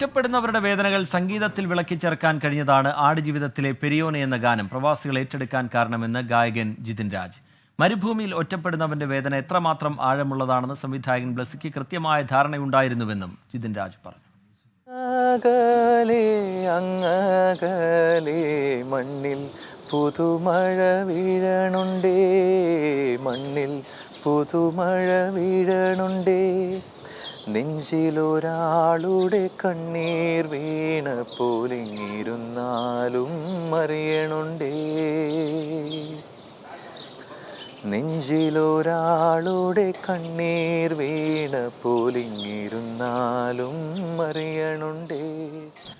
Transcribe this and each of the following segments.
ഒറ്റപ്പെടുന്നവരുടെ വേദനകൾ സംഗീതത്തിൽ വിളക്കി ചേർക്കാൻ കഴിഞ്ഞതാണ് ആടുജീവിതത്തിലെ പെരിയോനെ എന്ന ഗാനം. പ്രവാസികൾ ഏറ്റെടുക്കാൻ കാരണമെന്ന് ഗായകൻ ജിതിൻ രാജ്. മരുഭൂമിയിൽ ഒറ്റപ്പെടുന്നവന്റെ വേദന എത്രമാത്രം ആഴമുള്ളതാണെന്ന് സംവിധായകൻ ബ്ലസിക്ക് കൃത്യമായ ധാരണയുണ്ടായിരുന്നുവെന്നും ജിതിൻ രാജ് പറഞ്ഞു. മണ്ണിൽ പുതുമഴ വീഴണുണ്ടേ മണ്ണിൽ പുതുമഴ വീഴണുണ്ടേ. നെഞ്ചിലൊരാളുടെ കണ്ണീർ വീണ പോലിങ്ങിരുന്നാലും അറിയണുണ്ടേ. നെഞ്ചിലൊരാളുടെ കണ്ണീർ വീണ പോലിങ്ങിരുന്നാലും അറിയണുണ്ടേ.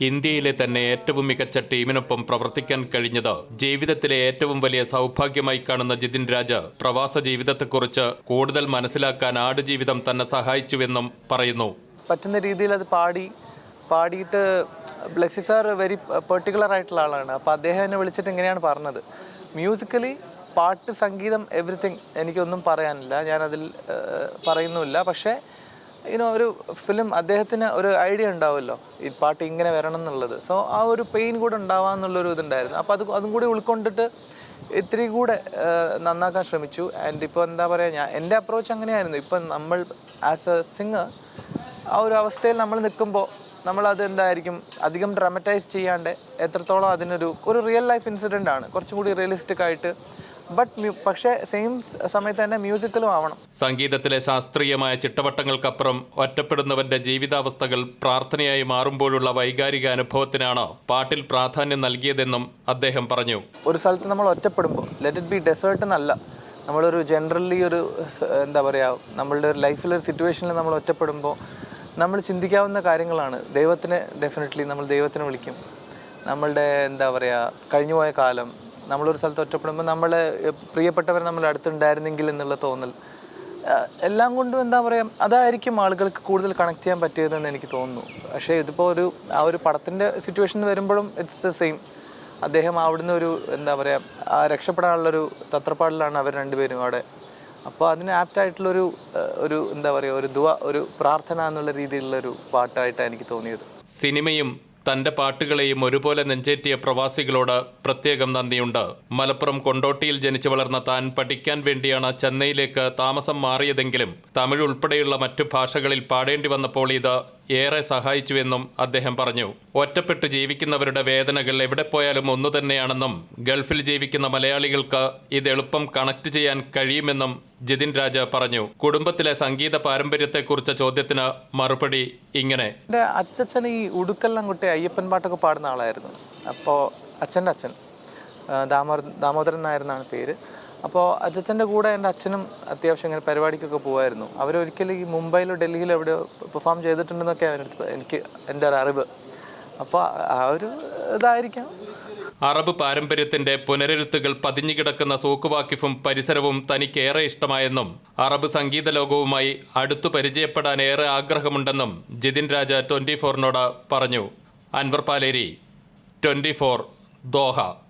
ഇന്ത്യയിലെ തന്നെ ഏറ്റവും മികച്ച ടീമിനൊപ്പം പ്രവർത്തിക്കാൻ കഴിഞ്ഞത് ജീവിതത്തിലെ ഏറ്റവും വലിയ സൗഭാഗ്യമായി കാണുന്ന ജിതിൻ രാജ് പ്രവാസ ജീവിതത്തെക്കുറിച്ച് കൂടുതൽ മനസ്സിലാക്കാൻ ആടുജീവിതം തന്നെ സഹായിച്ചുവെന്നും പറയുന്നു. പറ്റുന്ന രീതിയിൽ അത് പാടി പാടിയിട്ട് ബ്ലസ്സി സാർ വെരി പെർട്ടിക്കുലർ ആയിട്ടുള്ള ആളാണ്. അപ്പോൾ അദ്ദേഹം എന്നെ വിളിച്ചിട്ട് ഇങ്ങനെയാണ് പറഞ്ഞത്. മ്യൂസിക്കലി പാട്ട് സംഗീതം എവറിത്തിങ് എനിക്കൊന്നും പറയാനില്ല. ഞാനതിൽ പറയുന്നുമില്ല. പക്ഷേ ഇനോ ഒരു ഫിലിം അദ്ദേഹത്തിന് ഒരു ഐഡിയ ഉണ്ടാവുമല്ലോ. ഈ പാട്ട് ഇങ്ങനെ വരണം എന്നുള്ളത്. സോ ആ ഒരു പെയിൻ കൂടെ ഉണ്ടാവാന്നുള്ളൊരു ഇതുണ്ടായിരുന്നു. അപ്പോൾ അത് അതും കൂടി ഉൾക്കൊണ്ടിട്ട് ഇത്തിരി കൂടെ നന്നാക്കാൻ ശ്രമിച്ചു. ആൻഡ് ഇപ്പോൾ എന്താ പറയുക ഞാൻ എന്റെ അപ്രോച്ച് അങ്ങനെയായിരുന്നു. ഇപ്പം നമ്മൾ ആസ് എ സിംഗർ ആ ഒരു അവസ്ഥയിൽ നമ്മൾ നിൽക്കുമ്പോൾ നമ്മളത് എന്തായിരിക്കും? അധികം ഡ്രാമറ്റൈസ് ചെയ്യാണ്ട് എത്രത്തോളം അതിനൊരു ഒരു റിയൽ ലൈഫ് ഇൻസിഡന്റ് ആണ്. കുറച്ചും കൂടി റിയലിസ്റ്റിക് ആയിട്ട് ബട്ട് പക്ഷേ സെയിം സമയത്ത് തന്നെ മ്യൂസിക്കലും ആവണം. സംഗീതത്തിലെ ശാസ്ത്രീയമായ ചിട്ടവട്ടങ്ങൾക്കപ്പുറം ഒറ്റപ്പെടുന്നവന്റെ ജീവിതാവസ്ഥകൾ പ്രാർത്ഥനയായി മാറുമ്പോഴുള്ള വൈകാരിക അനുഭവത്തിനാണ് പാട്ടിൽ പ്രാധാന്യം നൽകിയതെന്നും അദ്ദേഹം പറഞ്ഞു. ഒരു സ്ഥലത്ത് നമ്മൾ ഒറ്റപ്പെടുമ്പോൾ ലെറ്റ് ഇറ്റ് ബി ഡെസേർട്ട് എന്നല്ല നമ്മളൊരു ജനറലി ഒരു എന്താ പറയുക നമ്മളുടെ ഒരു ലൈഫിലൊരു സിറ്റുവേഷനിൽ നമ്മൾ ഒറ്റപ്പെടുമ്പോൾ നമ്മൾ ചിന്തിക്കാവുന്ന കാര്യങ്ങളാണ്. ദൈവത്തിനെ ഡെഫിനറ്റ്ലി നമ്മൾ ദൈവത്തിനെ വിളിക്കും. നമ്മളുടെ എന്താ പറയുക കഴിഞ്ഞുപോയ കാലം നമ്മളൊരു സ്ഥലത്ത് ഒറ്റപ്പെടുമ്പോൾ നമ്മളെ പ്രിയപ്പെട്ടവർ നമ്മൾ അടുത്തുണ്ടായിരുന്നെങ്കിൽ എന്നുള്ള തോന്നൽ. എല്ലാം കൊണ്ടും എന്താ പറയുക അതായിരിക്കും ആളുകൾക്ക് കൂടുതൽ കണക്ട് ചെയ്യാൻ പറ്റിയതെന്ന് എനിക്ക് തോന്നുന്നു. പക്ഷേ ഇതിപ്പോൾ ഒരു ആ ഒരു പടത്തിന്റെ സിറ്റുവേഷൻ വരുമ്പോഴും ഇറ്റ്സ് ദ സെയിം അദ്ദേഹം അവിടുന്ന് ഒരു എന്താ പറയുക ആ രക്ഷപ്പെടാനുള്ളൊരു തത്രപ്പാടിലാണ് അവർ രണ്ടുപേരും അവിടെ. അപ്പോൾ അതിന് ആപ്റ്റായിട്ടുള്ളൊരു ഒരു എന്താ പറയുക ഒരു ദുവ ഒരു പ്രാർത്ഥന എന്നുള്ള രീതിയിലുള്ളൊരു പാട്ടായിട്ടാണ് എനിക്ക് തോന്നിയത്. സിനിമയും തന്റെ പാട്ടുകളെയും ഒരുപോലെ നെഞ്ചേറ്റിയ പ്രവാസികളോട് പ്രത്യേകം നന്ദിയുണ്ട്. മലപ്പുറം കൊണ്ടോട്ടിയിൽ ജനിച്ചു വളർന്ന താൻ പഠിക്കാൻ വേണ്ടിയാണ് ചെന്നൈയിലേക്ക് താമസം മാറിയതെങ്കിലും തമിഴ് ഉൾപ്പെടെയുള്ള മറ്റു ഭാഷകളിൽ പാടേണ്ടി വന്നപ്പോൾ ഇത് ഏറെ സഹായിച്ചുവെന്നും അദ്ദേഹം പറഞ്ഞു. ഒറ്റപ്പെട്ട് ജീവിക്കുന്നവരുടെ വേദനകൾ എവിടെ പോയാലും ഒന്നു തന്നെയാണെന്നും ഗൾഫിൽ ജീവിക്കുന്ന മലയാളികൾക്ക് ഇത് എളുപ്പം കണക്ട് ചെയ്യാൻ കഴിയുമെന്നും ജിതിൻ രാജ പറഞ്ഞു. കുടുംബത്തിലെ സംഗീത പാരമ്പര്യത്തെക്കുറിച്ച ചോദ്യത്തിന് മറുപടി ഇങ്ങനെ. എന്റെ അച്ഛൻ ഈ ഉടുക്കെല്ലാം കുട്ടി അയ്യപ്പൻ പാട്ടൊക്കെ പാടുന്ന ആളായിരുന്നു. അപ്പോൾ അച്ഛന്റെ അച്ഛൻ ദാമോദരൻ ദാമോദരൻ നായരെന്നാണ് പേര്. അപ്പോൾ അച്ചച്ചന്റെ കൂടെ എന്റെ അച്ഛനും അത്യാവശ്യം ഇങ്ങനെ പരിപാടിക്കൊക്കെ പോകുമായിരുന്നു അവരൊരിക്കലും ഈ മുംബൈയിലോ ഡൽഹിയിലോ എവിടെയോ പെർഫോം ചെയ്തിട്ടുണ്ടെന്നൊക്കെ അവരുടെ എനിക്ക് എന്റെ ഒരു അറിവ്. അപ്പോൾ ആ ഒരു ഇതായിരിക്കാം. അറബ് പാരമ്പര്യത്തിന്റെ പുനരെഴുത്തുകൾ പതിഞ്ഞുകിടക്കുന്ന സൂക്കുവാക്കിഫും പരിസരവും തനിക്കേറെ ഇഷ്ടമായെന്നും അറബ് സംഗീത ലോകവുമായി അടുത്തു പരിചയപ്പെടാൻ ഏറെ ആഗ്രഹമുണ്ടെന്നും ജിതിൻ രാജ ട്വന്റി ഫോറിനോട് പറഞ്ഞു. Anwar Paleri twenty four Doha.